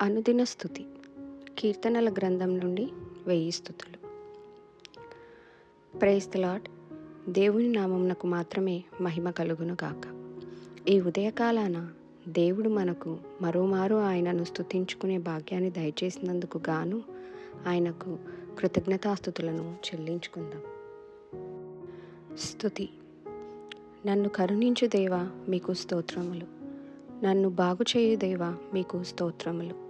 అనుదిన స్థుతి. కీర్తనల గ్రంథం నుండి వెయ్యి స్థుతులు. ప్రేస్తలాట్ దేవుని నామమునకు మాత్రమే మహిమ కలుగును గాక. ఈ ఉదయకాలాన దేవుడు మనకు మరోమారు ఆయనను స్తుతించుకునే భాగ్యాన్ని దయచేసినందుకు గాను ఆయనకు కృతజ్ఞతాస్థుతులను చెల్లించుకుందాం. స్థుతి. నన్ను కరుణించు దేవా మీకు స్తోత్రములు. నన్ను బాగు చేయు దేవా మీకు స్తోత్రములు.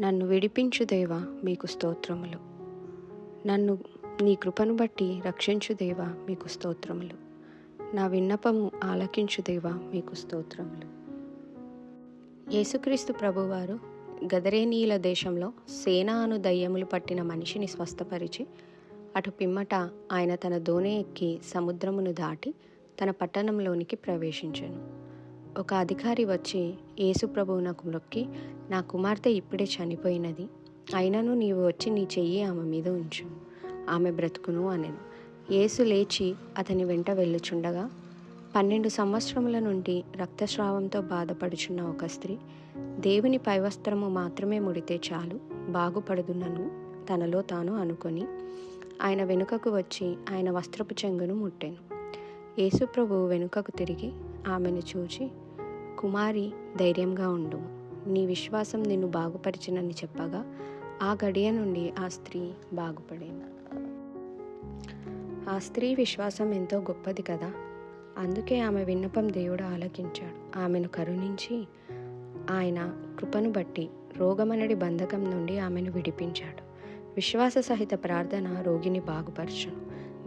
నన్ను విడిపించు దేవా మీకు స్తోత్రములు. నన్ను నీ కృపను బట్టి రక్షించు దేవా మీకు స్తోత్రములు. నా విన్నపము ఆలకించు దేవా మీకు స్తోత్రములు. యేసుక్రీస్తు ప్రభువారు గదరేనీయుల దేశంలో సేనా అను దయ్యములు పట్టిన మనిషిని స్వస్థపరిచి అటు పిమ్మట ఆయన తన దోణి ఎక్కి సముద్రమును దాటి తన పట్టణంలోనికి ప్రవేశించాను. ఒక అధికారి వచ్చి యేసు మొక్కి నా కుమార్తె ఇప్పుడే చనిపోయినది. అయినను నీవు వచ్చి నీ చెయ్యి ఆమె మీద ఉంచు. ఆమె బ్రతుకును అనెను. యేసు లేచి అతని వెంట వెళ్ళుచుండగా పన్నెండు సంవత్సరముల నుండి రక్తస్రావంతో బాధపడుచున్న ఒక స్త్రీ దేవుని పైవస్త్రము మాత్రమే ముడితే చాలు బాగుపడుదునను తనలో తాను అనుకొని ఆయన వెనుకకు వచ్చి ఆయన వస్త్రపు చెంగును ముట్టాను. యేసుప్రభు వెనుకకు తిరిగి ఆమెను చూచి కుమారి ధైర్యంగా ఉండు. నీ విశ్వాసం నిన్ను బాగుపరిచినని చెప్పగా ఆ గడియ నుండి ఆ స్త్రీ బాగుపడింది. ఆ స్త్రీ విశ్వాసం ఎంతో గొప్పది కదా? అందుకే ఆమె విన్నపం దేవుడు ఆలకించాడు. ఆమెను కరుణించి ఆయన కృపను బట్టి రోగమనడి బంధకం నుండి ఆమెను విడిపించాడు. విశ్వాస సహిత ప్రార్థన రోగిని బాగుపరచును.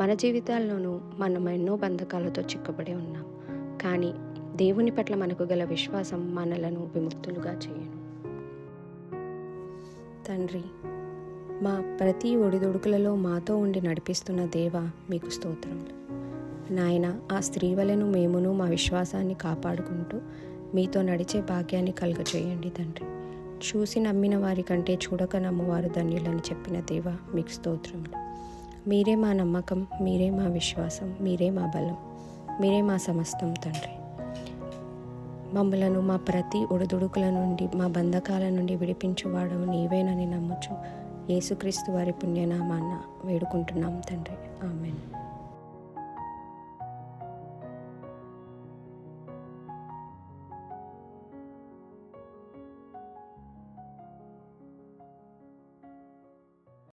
మన జీవితాల్లోనూ మనం ఎన్నో బంధకాలతో చిక్కబడి ఉన్నాం. కానీ దేవుని పట్ల మనకు గల విశ్వాసం మనలను విముక్తులుగా చేయను. తండ్రి మా ప్రతి ఒడిదొడుకులలో మాతో ఉండి నడిపిస్తున్న దేవ మీకు స్తోత్రములు. నాయన ఆ స్త్రీ వలెను మేమును మా విశ్వాసాన్ని కాపాడుకుంటూ మీతో నడిచే భాగ్యాన్ని కలుగచేయండి తండ్రి. చూసి నమ్మిన వారి కంటే చూడక నమ్మవారు ధన్యులని చెప్పిన దేవ మీకు స్తోత్రములు. మీరే మా నమ్మకం మీరే మా విశ్వాసం మీరే మా బలం మీరే మా సమస్తం తండ్రి. మమ్మలను మా ప్రతి ఒడిదుడుకుల నుండి మా బంధకాల నుండి విడిపించువాడు నీవేనని నమ్ముచు. యేసుక్రీస్తు వారి పుణ్యనామాన్న వేడుకుంటున్నాం తండ్రి. ఆమెను.